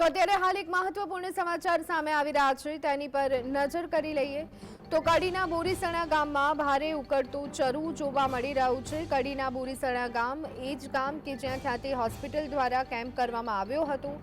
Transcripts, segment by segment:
તો અત્યારે હાલ એક મહત્વપૂર્ણ સમાચાર સામે આવી રહ્યા છે. તેની પર નજર કરી લઈએ તો કડીના બોરીસણા ગામમાં ભારે ઉકળતું ચરુ જોવા મળી રહ્યું છે. કડીના બોરીસણા ગામ એ જ ગામ કે જ્યાં ખ્યાતિ હોસ્પિટલ દ્વારા કેમ્પ કરવામાં આવ્યો હતો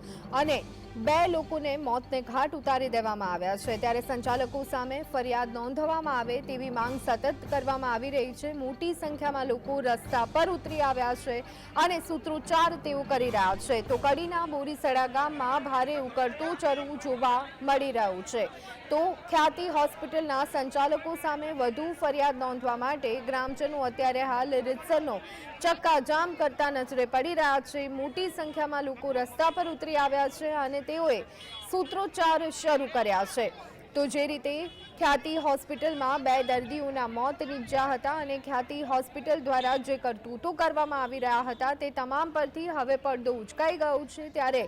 અને બે લોકોને મોતને ઘાટ ઉતારી દેવામાં આવ્યા છે. ત્યારે સંચાલકો સામે ફરિયાદ નોંધવામાં આવે તેવી માંગ સતત કરવામાં આવી રહી છે. મોટી સંખ્યામાં લોકો રસ્તા પર ઉતરી આવ્યા છે અને સૂત્રોચ્ચાર તેઓ કરી રહ્યા છે. તો કડીના બોરીસડા ગામમાં ભારે ઉકળતું ચરવું જોવા મળી રહ્યું છે. તો ખ્યાતિ હોસ્પિટલના સંચાલકો સામે વધુ ફરિયાદ નોંધવા માટે ગ્રામજનો અત્યારે હાલ રીતસરનો ચક્કાજામ કરતા નજરે પડી રહ્યા છે. મોટી સંખ્યામાં લોકો રસ્તા પર ઉતરી આવ્યા છે અને તેઓએ સૂત્રોચ્ચાર શરૂ કર્યા છે. તો જે રીતે ખ્યાતિ હોસ્પિટલમાં બે દર્દીઓના મોત નીપજ્યા હતા અને ખ્યાતિ હોસ્પિટલ દ્વારા જે કરતૂતો કરવામાં આવી રહ્યા હતા તે તમામ પરથી હવે પડદો ઉચકાઈ ગયો છે. ત્યારે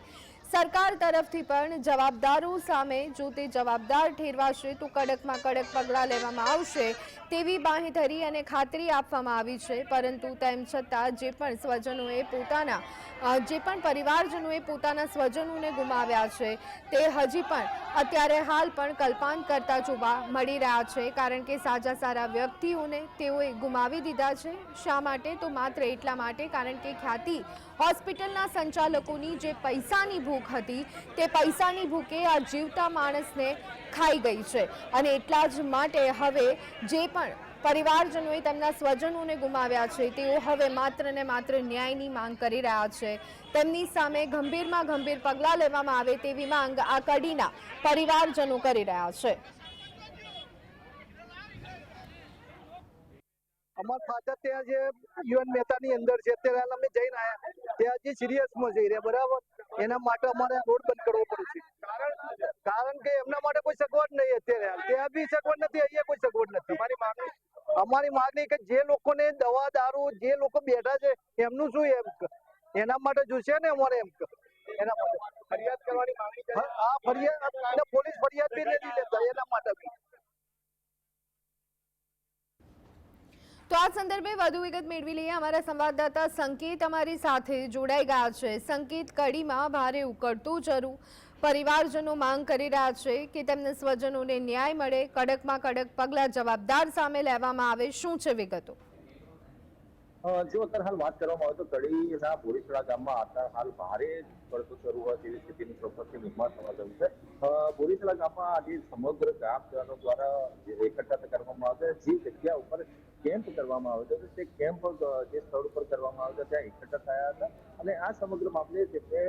સરકાર તરફથી પણ જવાબદારો સામે જો તે જવાબદાર ઠેરવાશે તો કડકમાં કડક પગલાં લેવામાં આવશે તેવી બાંહેધરી અને ખાતરી આપવામાં આવી છે. પરંતુ તેમ છતાં જે પણ સ્વજનોએ પોતાના જે પણ પરિવારજનોએ પોતાના સ્વજનોને ગુમાવ્યા છે તે હજી પણ અત્યારે હાલ પણ કલ્પાંત કરતા જોવા મળી રહ્યા છે. કારણ કે સાજા સારા વ્યક્તિઓને તેઓએ ગુમાવી દીધા છે. શા માટે? તો માત્ર એટલા માટે, કારણ કે ખ્યાતિ હોસ્પિટલના સંચાલકોની જે પૈસાની ભૂખ હતી. તે પૈસાની ભૂખે આ જીવતા માણસને ખાઈ ગઈ છે. અને એટલા જ માટે હવે જે પણ પરિવારજનોએ તેમના સ્વજનોને ગુમાવ્યા છે, તેઓ હવે માત્ર ને માત્ર ન્યાયની માંગ કરી રહ્યા છે. તેમની સામે ગંભીરમાં ગંભીર પગલાં લેવામાં આવે તેવી માંગ આ કડીના પરિવારજનો કરી રહ્યા છે. અમારા ફાધર ત્યાં જે યુએન મહેતાની અંદર છે, અત્યારે અમે જઈને આવ્યા ત્યાં હજી સિરિયસમાં જઈ રહ્યા, બરાબર? એના માટે અમારે રોડ બંધ કરવો પડે છે. કારણ કે એમના માટે કોઈ સગવડ નહીં અત્યારે ત્યાં બી સગવડ નથી અહીંયા કોઈ સગવડ નથી. અમારી માંગણી અમારી માંગણી કે જે લોકોને દવા દારૂ જે લોકો બેઠા છે એમનું શું એમ એના માટે જોશે ને અમારે એમ એના માટે. ફરિયાદ કરવાની માંગણી આ ફરિયાદ પોલીસ ફરિયાદ બી નથી લેતા એના માટે બી. તો આ સંદર્ભે વધુ વિગત મેળવી લઈએ. અમારા સંવાદદાતા સંકેત અમારી સાથે જોડાઈ ગયા છે. સંકેત કડીમાં ભારે ઉકળતું ચરું. પરિવારજનો માંગ કરી રહ્યા છે કે તેમને સ્વજનોને ન્યાય મળે. કડકમાં કડક પગલાં જવાબદાર સામે લેવામાં આવે. શું છે વિગતો? જો અત્યારે હાલ વાત કરવામાં આવે તો કડીના બોરીસડા ગામમાં અત્યારે હાલ ભારે પડતો શરૂ હોય તેવી સ્થિતિનું ચોક્કસથી નિર્માણ થવા ગયું છે. બોરીસડા ગામમાં આજે સમગ્ર ગામજનો દ્વારા એકઠા કરવામાં આવે જે જગ્યા ઉપર કેમ્પ કરવામાં આવ્યો હતો. તે કેમ્પ જે સ્થળ ઉપર કરવામાં આવ્યો હતો, ત્યાં એકઠા થયા હતા. અને આ સમગ્ર મામલે તેમણે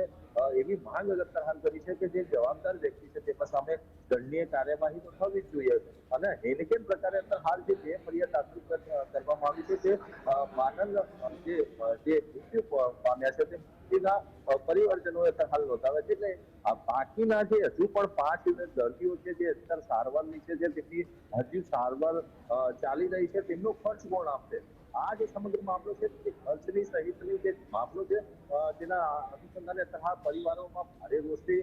એવી માંગ હાલ કરી છે કે જે જવાબદાર વ્યક્તિ છે તેમના સામે દંડનીય કાર્યવાહી તો થવી જ જોઈએ. અને હેનકેન પ્રકારે અત્યારે હાલ જે બે ફરિયાદ દાખલ કરવામાં આવી છે તે માનલ જે જે મૃત્યુ પામ્યા છે તે વ્યક્તિના અ, અત્યારે હાલ નોંધાવે છે. એટલે બાકીના જે હજુ પણ પાંચ દર્દીઓ છે જે અત્યારે સારવાર નીચે જે તેમની હજુ સારવાર ચાલી રહી છે તેમનો ખર્ચ કોણ આપશે આ જે સમગ્ર મામલો છે તે ખર્ચની સહિતની જે મામલો છે તેના અનુસંધાને અત્યારે પરિવારોમાં ભારે રોષની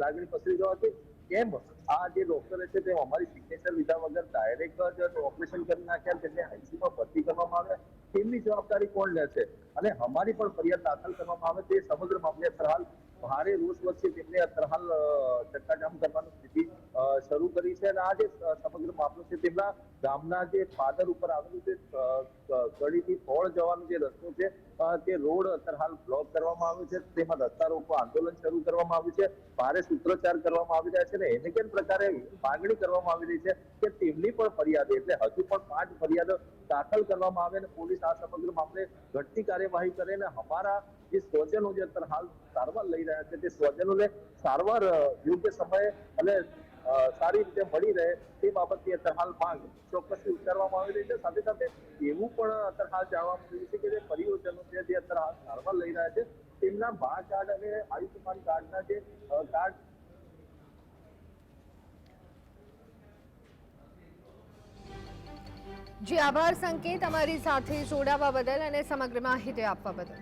લાગણી પસરી જવાથી કેમ? આ જે ડોક્ટરે છે તે અમારી સિગ્નેચર લીધા વગર ડાયરેક્ટ જ ઓપરેશન કરી નાખ્યા, તેમને આઈસીયુમાં ભરતી કરવામાં આવે. તેમની જવાબદારી કોણ લેશે અને અમારી પણ ફરિયાદ દાખલ કરવામાં આવે તે સમગ્ર મામલે અત્યારે હાલ ભારે રોષ વચ્ચે તેમને અત્યારે હાલ ચક્કાજામ કરવાની સ્થિતિ શરૂ કરી છે અને આ જે સમગ્ર મામલો છે તેમના ગામના જે ફાધર ઉપર આવેલું અ, ગળીથી ફોળ જવાનો જે રસ્તો છે તે રોડ અત્યારે હાલ બ્લોક કરવામાં આવ્યો છે તેમાં રસ્તા રોકો આંદોલન શરૂ કરવામાં આવ્યું છે ભારે સૂત્રોચ્ચાર કરવામાં આવી રહ્યા છે અને એને કેમ પ્રકારે માંગણી કરવામાં આવી રહી છે કે તેમની પણ ફરિયાદ એટલે હજુ પણ પાંચ ફરિયાદો દાખલ કરવામાં આવે અને પોલીસ આ સમગ્ર મામલે ઘટતી કાર્યવાહી કરે અને અમારા જે સ્વજનો જે અત્યારે હાલ સારવાર લઈ રહ્યા છે તે સ્વજનોને સારવાર યોગ્ય સમયે અને સારી રીતે મળી રહે તે બાબતની અત્યારે હાલ માંગ ચોક્કસથી ઉચ્ચારવામાં આવી રહી છે. સાથે સાથે એવું પણ અત્યારે હાલ જાણવા મળ્યું છે કે જે પરિયોજનો જે અત્યારે હાલ સારવાર લઈ રહ્યા છે, તેમના મા કાર્ડ અને આયુષ્યમાન કાર્ડના જે કાર્ડ જી, આભાર સંકેત અમારી સાથે જોડાવા બદલ અને સમગ્ર માહિતી આપવા બદલ.